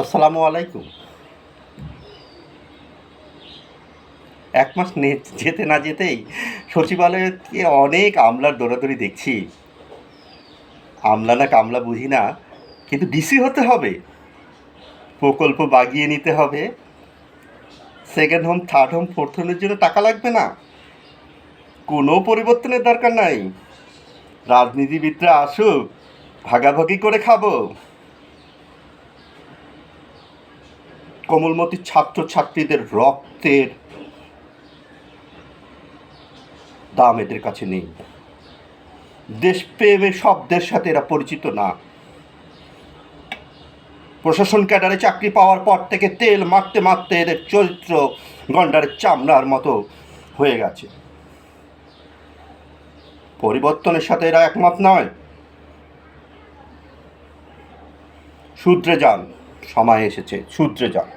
আসসালামু আলাইকুম। এক মাস যেতে না যেতেই সচিবালয়কে অনেক আমলার দৌড়াদৌড়ি দেখছি। আমলা না কামলা বুঝি না, কিন্তু ডিসি হতে হবে। প্রকল্প বাগিয়ে নিতে হবে। Second home, third home, fourth হোমের জন্য টাকা লাগবে না। কোনো পরিবর্তনের দরকার নাই। রাজনীতিবিদরা আসুক, ভাগাভাগি করে খাব। কোমলমতি ছাত্রছাত্রীদের রক্তের দাম এদের কাছে নেই। দেশপ্রেমের শব্দের সাথে এরা পরিচিত না। প্রশাসন ক্যাডারে চাকরি পাওয়ার পর থেকে তেল মারতে মারতে এদের চরিত্র গন্ডারের চামড়ার মতো হয়ে গেছে। পরিবর্তনের সাথে এরা একমত নয়। শুদ্রে যান, সময় এসেছে শুদ্রে যান।